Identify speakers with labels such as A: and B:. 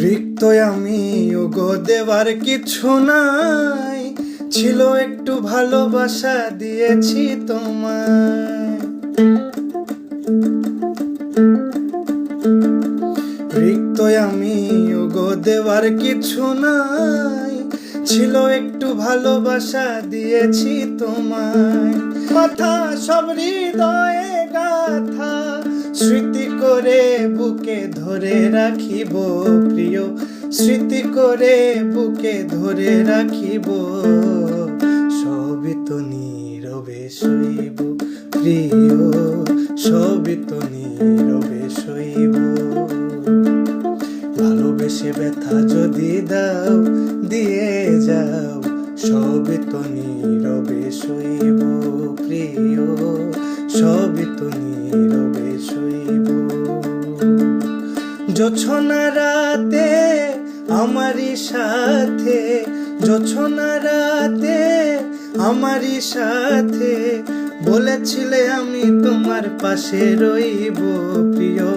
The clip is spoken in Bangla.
A: রিক্ত আমি ওগো দেওয়ার কিছু নাই। ছিল একটু ভালোবাসা দিয়েছি তোমায়। রিক্ত আমি ওগো দেওয়ার কিছু নাই। ছিল একটু ভালোবাসা দিয়েছি তোমায়। কথা সব হৃদয়ে গাথা স্মৃতি করে বুকে ধরে রাখিব প্রিয়। স্মৃতি করে বুকে ধরে রাখিব, সবই তো নীরবে শৈব প্রিয়, সবই তো নীরবে শৈব ভালোবেসে ব্যথা যদি দাও, দিয়ে যাও, সবই তো নীরবে শৈব প্রিয়। সবই তো নীরবে শৈব জোছনা রাতে আমারি সাথে, জোছনা রাতে আমারই সাথে। বলেছিলে আমি তোমার পাশে রইব, প্রিয়